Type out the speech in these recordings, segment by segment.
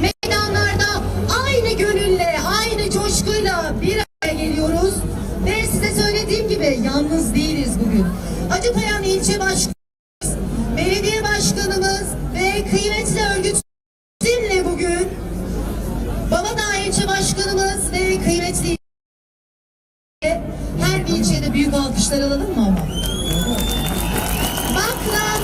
meydanlarda aynı gönülle, aynı coşkuyla bir araya geliyoruz. Ve size söylediğim gibi yalnız değiliz bugün. Acıpayam ilçe başkanımız, belediye başkanımız ve kıymetli örgüt bizimle bugün. Babadağ ilçe başkanımız ve kıymetli her bir ilçede büyük alkışlar alalım mı ama? Baklan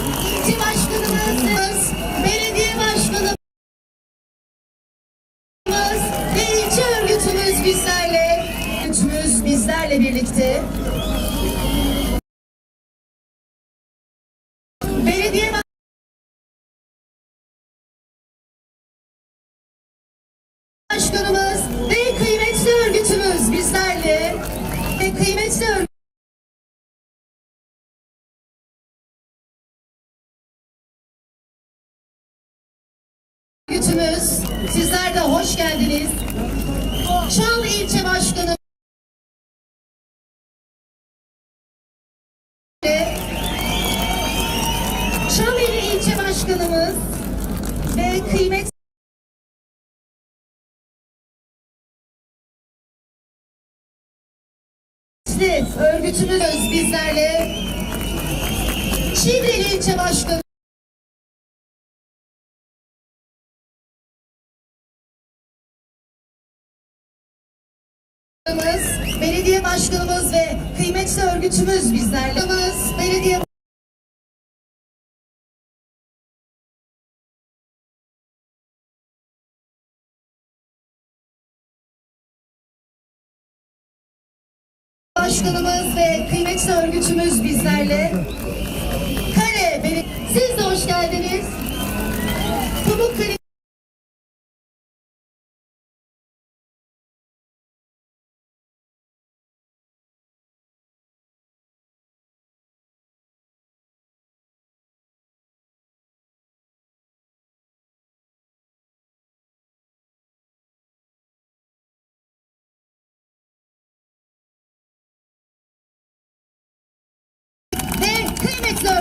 örgütümüz bizlerle, örgütümüz bizlerle birlikte. Belediye Başkanımız ve kıymetli örgütümüz bizlerle ve kıymetli örgütümüz sizler de hoş geldiniz. Başkanımız ve kıymetli örgütümüz bizlerle Çivreli ilçe başkanı belediye başkanımız ve kıymetli örgütümüz bizlerle. Belediye başkanımız ve kıymetli örgütümüz bizlerle.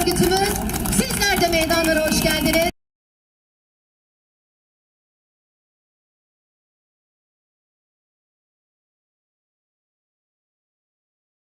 Örgütümüz sizler de meydanlara hoş geldiniz.